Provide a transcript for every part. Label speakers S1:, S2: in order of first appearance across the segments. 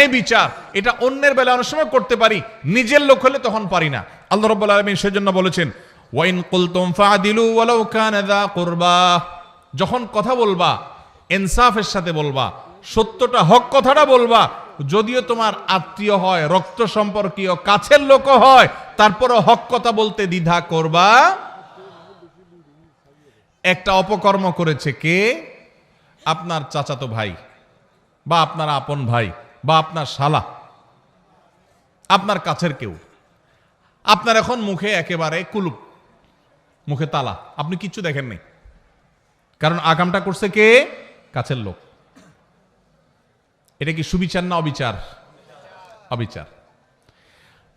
S1: ন্যায় বিচার, এটা অন্যের বেলা অনেক সময় করতে পারি, নিজের লোক হলে তখন পারি না। আল্লাহ রব্বুল আলমিন সেজন্য বলেছেন, ওয়াইন কুলতুম ফাদিলু ওয়ালাউ কানা যা যখন কথা বলবা, ইনসাফের সাথে বলবা, সত্যটা হক কথাটা বলবা, যদিও তোমার আত্মীয় হয়, রক্ত সম্পর্কীয়, কাছের লোক হয়, তারপরও হক কথা বলতে দ্বিধা করবা। একটা অপকর্ম করেছে কে? আপনার চাচাতো ভাই বা আপনার আপন ভাই। বা আপনার শালা, আপনার কাছের কেউ, আপনার এখন মুখে একেবারে কুলুপ, মুখে তালা, আপনি কিচ্ছু দেখেন নাই। কারণ আগামটা করছে কে? কাছের লোক। এটা কি সুবিচার না অবিচার? অবিচার।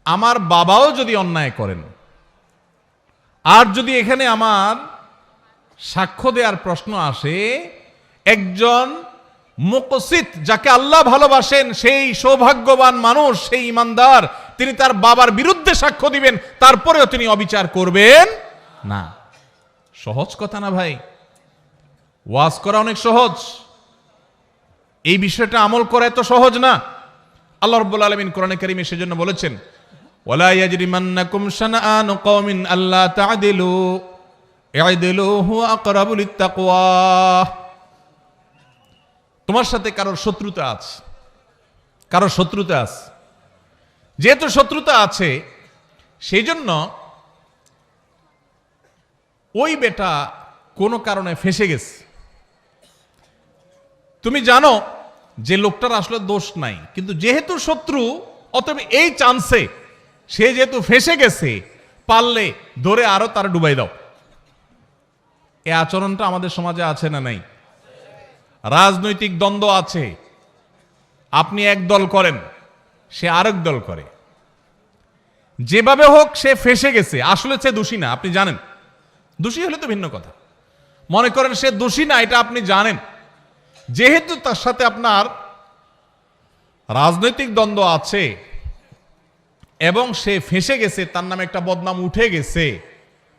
S1: আমার বাবাও যদি অন্যায় করেন, আর যদি এখানে আমার সাক্ষ্য দেওয়ার প্রশ্ন আসে, একজন মুকসিত, যাকে আল্লাহ ভালোবাসেন, সেই সৌভাগ্যবান মানুষ, সেই ইমানদার, তিনি তার বাবার বিরুদ্ধে সাক্ষ্য দিবেন, তারপরেও তিনি অবিচার করবেন না। সহজ কথা না ভাই? ওয়াজ করা অনেক সহজ। এই বিষয়টা আমল করা এত সহজ না। আল্লাহ রব্বুল আলমিন কোরআনে কারিমে সেজন্য বলেছেন ই'দিলু হুয়া তোমার সাথে কারোর শত্রুতা আছে। কারোর শত্রুতা আছে। যেহেতু শত্রুতা আছে সেই জন্য ওই বেটা কোনো কারণে ফেসে গেছে। তুমি জানো যে লোকটার আসলে দোষ নাই, কিন্তু যেহেতু শত্রু, অতএব এই চান্সে সে যেহেতু ফেসে গেছে, পারলে ধরে আরও তার ডুবাই দাও। এই আচরণটা আমাদের সমাজে আছে না নাই? রাজনৈতিক দ্বন্দ্ব আছে। আপনি এক দল করেন, সে আরেক দল করে। যেভাবে হোক, সে ফেসে গেছে। আসলে সে দোষী না, আপনি জানেন। দোষী হলে তো ভিন্ন কথা। মনে করেন সে দোষী না, এটা আপনি জানেন। যেহেতু তার সাথে আপনার রাজনৈতিক দ্বন্দ্ব আছে এবং সে ফেসে গেছে, তার নামে একটা বদনাম উঠে গেছে,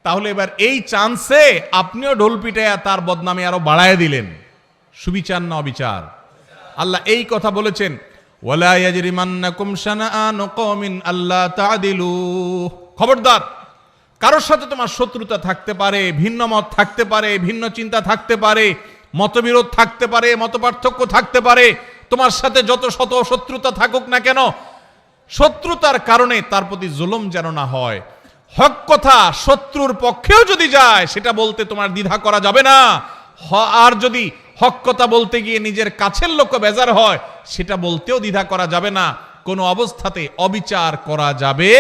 S1: তাহলে এবার এই চান্সে আপনিও ঢোল পিটাইয়া তার বদনামে আরও বাড়ায় দিলেন। সুবিচার না অবিচার? আল্লাহ এই কথা বলেছেন খবরদার, কারোর সাথে তোমার শত্রুতা থাকতে পারে, ভিন্ন মত থাকতে পারে, ভিন্ন চিন্তা থাকতে পারে, মতবিরোধ থাকতে পারে, মতপার্থক্য থাকতে পারে, তোমার সাথে যত শত শত্রুতা থাকুক না কেন, শত্রুতার কারণে তার প্রতি জুলুম যেন না হয়। হক কথা শত্রুর পক্ষেও যদি যায়, সেটা বলতে তোমার দ্বিধা করা যাবে না। আর যদি হক কথা বলতে গিয়ে নিজের কাছের লোক বেজার হয়, সেটা বলতেও দ্বিধা করা যাবে না। কোনো অবস্থাতে অবিচার করা যাবে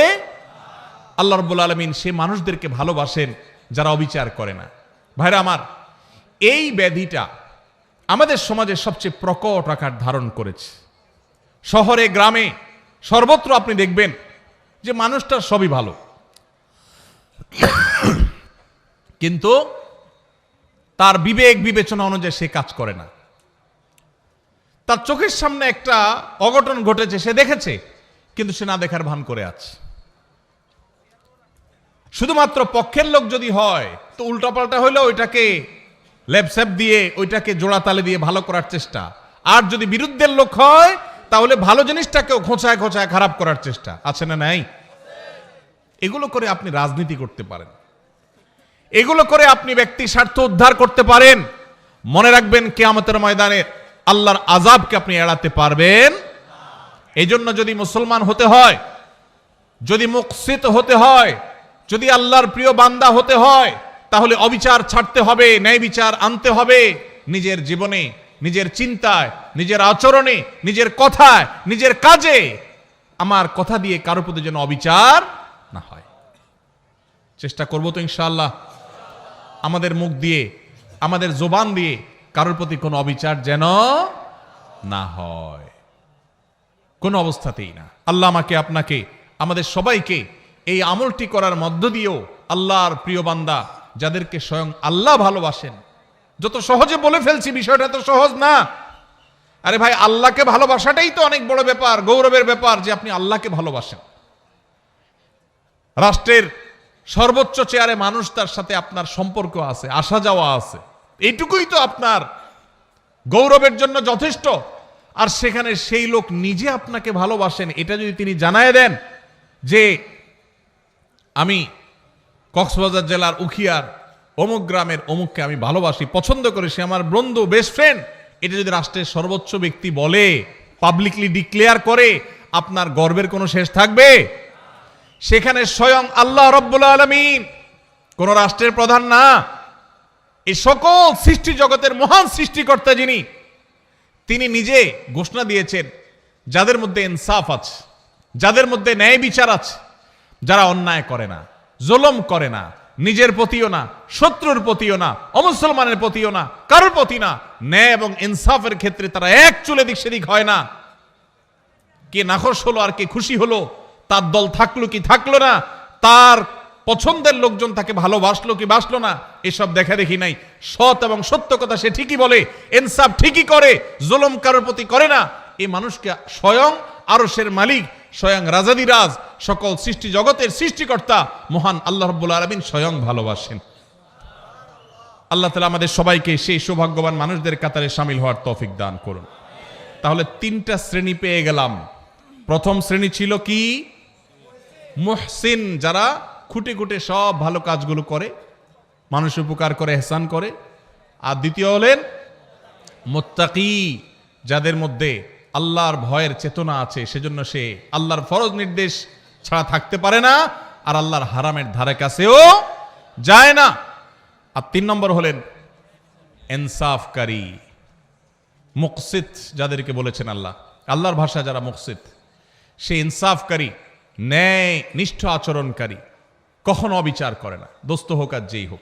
S1: আল্লাহ রব্বুল আলমিন সে মানুষদেরকে ভালোবাসেন, যারা অবিচার করে না। ভাইরা আমার, এই ব্যাধিটা আমাদের সমাজে সবচেয়ে প্রকট আকার ধারণ করেছে। শহরে, গ্রামে সর্বত্র আপনি দেখবেন যে মানুষটার সবই ভালো। কিন্তু তার বিবেক বিবেচনা অনুযায়ী সে কাজ করে না। তার চোখের সামনে একটা অঘটন ঘটেছে, সে দেখেছে, কিন্তু সে না দেখার ভান করে আছে। শুধুমাত্র পক্ষের লোক যদি হয়, তো উল্টাপাল্টা হইলে ওইটাকে ল্যাপস্যাপ দিয়ে, ওইটাকে জোড়া তালে দিয়ে ভালো করার চেষ্টা। আর যদি বিরুদ্ধের লোক হয়, তাহলে ভালো জিনিসটাকেও খোঁচায় খোঁচায় খারাপ করার চেষ্টা। আছে না নাই? এগুলো করে আপনি রাজনীতি করতে পারেন। এগুলো করে আপনি ব্যক্তি স্বার্থ উদ্ধার করতে পারেন। মনে রাখবেন কেয়ামতের ময়দানে আল্লাহর আজাবকে আপনি এড়াতে পারবেন। এই জন্য যদি মুসলমান হতে হয়, যদি মুকসিত হতে হয়, যদি আল্লাহর প্রিয় বান্দা হতে হয়, তাহলে অবিচার ছাড়তে হবে, ন্যায় বিচার আনতে হবে। নিজের জীবনে, নিজের চিন্তায়, নিজের আচরণে, নিজের কথায়, নিজের কাজে আমার কথা দিয়ে কারও প্রতি যেন অবিচার না হয়। চেষ্টা করব তো ইনশাআল্লাহ। আমাদের মুখ দিয়ে, আমাদের জোবান দিয়ে কারোর প্রতি কোনো অবিচার যেন না হয়। কোনো অবস্থাতেই না। আল্লাহ আমাকে, আপনাকে, আমাদের সবাইকে এই আমলটি করার মধ্য দিয়েও আল্লাহর প্রিয় বান্দা, যাদেরকে স্বয়ং আল্লাহ ভালোবাসেন। যত সহজে বলে ফেলছি, বিষয়টা তো সহজ না। আরে ভাই, আল্লাহকে ভালোবাসাটাই তো অনেক বড় ব্যাপার, গৌরবের ব্যাপার যে আপনি আল্লাহকে ভালোবাসেন। রাষ্ট্রের সর্বোচ্চ চেয়ারে মানুষ তার সাথে আপনার সম্পর্ক আছে, আসা যাওয়া আছে। এইটুকুই তো আপনার গৌরবের জন্য যথেষ্ট। আর সেখানে সেই লোক নিজে আপনাকে ভালোবাসেন, এটা যদি তিনি জানায় দেন যে আমি কক্সবাজার জেলার উখিয়ার অমুক গ্রামের অমুককে আমি ভালোবাসি, পছন্দ করি, সে আমার বন্ধু বেস্ট ফ্রেন্ড এটা যদি রাষ্ট্রের সর্বোচ্চ ব্যক্তি বলে পাবলিকলি ডিক্লেয়ার করে, আপনার গর্বের কোনো শেষ থাকবে? সেখানে স্বয়ং আল্লাহ রব্বুল আলমিন। কোন রাষ্ট্রের প্রধান না, এই সকল সৃষ্টি জগতের মহান সৃষ্টিকর্তা যিনি, তিনি নিজে ঘোষণা দিয়েছেন, যাদের মধ্যে ইনসাফ আছে, যাদের মধ্যে ন্যায় বিচার আছে, যারা অন্যায় করে না, জুলম করে না, নিজের প্রতিও না, শত্রুর প্রতিও না, অমুসলমানের প্রতিও না, কারোর প্রতি না, ন্যায় এবং ইনসাফের ক্ষেত্রে তারা এক চুলে দিক সেদিক হয় না। কে নাখোশ হলো আর কে খুশি হলো তার দল থাকল কি থাকল না? তার পছন্দের লোকজন তাকে ভালোবাসলো কি বাসলো না? এসব দেখা দেখি নাই। সৎ এবং সত্য কথা সে ঠিকই বলে ইনসাফ ঠিকই করে, জুলম কারোর প্রতি করে না। এই মানুষকে স্বয়ং আরশের মালিক, স্বয়ং রাজাদিরাজ সকল সৃষ্টি জগতের সৃষ্টিকর্তা মহান আল্লাহ রব্বুল আলমিন স্বয়ং ভালোবাসেন। আল্লাহ তালা আমাদের সবাইকে সেই সৌভাগ্যবান মানুষদের কাতারে সামিল হওয়ার তৌফিক দান করুন। তাহলে তিনটা শ্রেণি পেয়ে গেলাম। প্রথম শ্রেণি ছিল কি? মুহসিন যারা খুঁটে খুঁটে সব ভালো কাজগুলো করে, মানুষ উপকার করে হেসান করে। আর দ্বিতীয় হলেন মোত্তাকি, যাদের মধ্যে আল্লাহর ভয়ের চেতনা আছে, সেজন্য সে আল্লাহর ফরজ নির্দেশ ছাড়া থাকতে পারে না, আর আল্লাহর হারামের ধারে কাছেও যায় না। আর তিন নম্বর হলেন ইনসাফকারী মুকসিদ যাদেরকে বলেছেন আল্লাহ। আল্লাহর ভাষা যারা মুকসিদ, সে ইনসাফকারী। ন্যায়, নিষ্ঠ আচরণকারী। কখনো অবিচার করে না। দোস্ত হোক আর যেই হোক।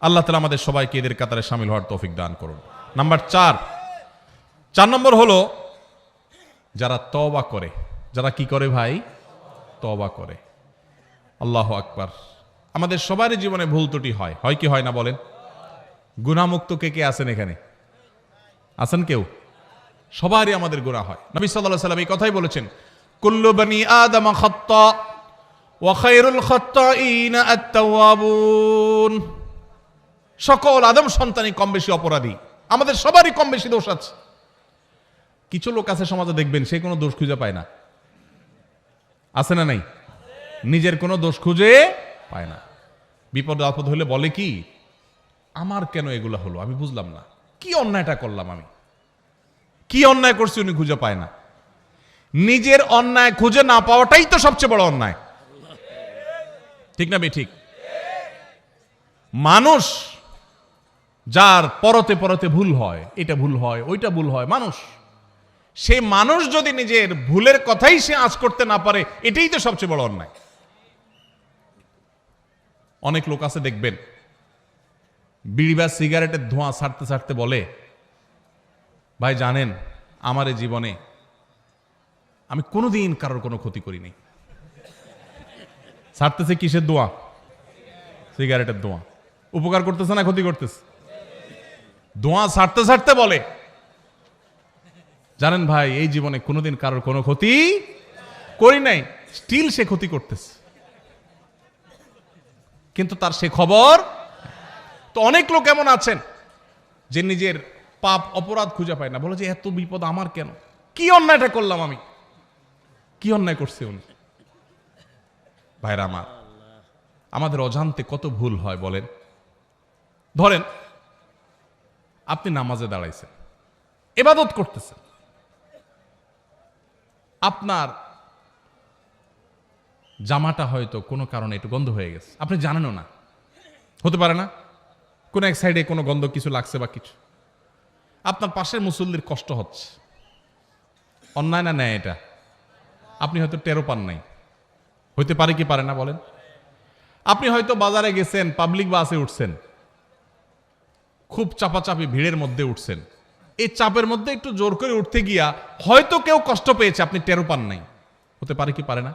S1: আল্লাহ তালা আমাদের সবাইকে এদের কাতারে সামিল হওয়ার তৌফিক দান করুন। নাম্বার চার। চার নম্বর হলো, যারা তবা করে। যারা কি করে ভাই? তবা করে। আল্লাহ আকবার। আমাদের সবারই জীবনে ভুল ত্রুটি হয়। হয় কি হয় না বলেন? গুণামুক্ত কে কে আছেন এখানে? আছেন কেউ? সবারই আমাদের গুণা হয়। নবী সাল্লাল্লাহু সাল্লাম এই কথাই বলেছেন কুল্লু বানি আদম খাত্তা ওয়া খায়রুল খাত্তাইনা আত-তাওয়াবুন। সকল আদম সন্তানই কম বেশি অপরাধী। আমাদের সবারই কম বেশি দোষ আছে। কিছু লোক আছে সমাজে দেখবেন, সে কোনো দোষ খুঁজে পায় না। আছে না নাই? নিজের কোনো দোষ খুঁজে পায় না। বিপদ আপদ হলে বলে কি, আমার কেন এগুলো হলো? আমি বুঝলাম না। কি অন্যায়টা করলাম আমি? কি অন্যায় করছি উনি খুঁজে পায় না। নিজের অন্যায় খুঁজে না পাওয়াটাই তো সবচেয়ে বড় অন্যায়। ঠিক না ঠিক মানুষ যার পরতে পরতে ভুল হয়, এটা ভুল হয়, ওইটা ভুল হয়, মানুষ। সে মানুষ যদি নিজের ভুলের কথাই সে আজ করতে না পারে, এটাই তো সবচেয়ে বড় অন্যায়। অনেক লোক আছে, দেখবেন, বিড়ি বা সিগারেটের ধোঁয়া ছাড়তে ছাড়তে বলে, ভাই, জানেন, আমার জীবনে আমি কোনোদিন কারোর কোনো ক্ষতি করিনি। ছাড়তেছে কিসের দোয়া? সিগারেটের দোয়া। উপকার করতেছে না ক্ষতি করতেছে? দোয়া ছাড়তে ছাড়তে বলে। জানেন ভাই, এই জীবনে কোনোদিন কারোর কোনো ক্ষতি করি নাই। স্টিল সে ক্ষতি করতেছে। কিন্তু তার সে খবর, তো অনেক লোক এমন আছেন যে নিজের পাপ অপরাধ খুঁজে পায় না। বলে যে, এত বিপদ আমার কেন? কি অন্যায়টা করলাম আমি? কি অন্যায় করছে উনি? ভাইরা আমার, আমাদের অজান্তে কত ভুল হয় বলেন। ধরেন, আপনি নামাজে দাঁড়াইছেন, এবাদত করতেছেন। আপনার জামাটা হয়তো কোনো কারণে একটু গন্ধ হয়ে গেছে। আপনি জানেনও না। হতে পারে না? কোনো এক সাইডে কোনো গন্ধ কিছু লাগছে বা কিছু? আপনার পাশের মুসল্লির কষ্ট হচ্ছে। অন্যায় না নেয় এটা? আপনি হয়তো টেরো পান নাই। হইতে পারে কি পারে না বলেন? আপনি হয়তো বাজারে গেছেন পাবলিক বাসে উঠছেন। খুব চাপাচাপি ভিড়ের মধ্যে উঠছেন। এই চাপের মধ্যে একটু জোর করে উঠতে গিয়া হয়তো কেউ কষ্ট পেয়েছে, আপনি টেরো পান নাই। হতে পারে কি পারে না?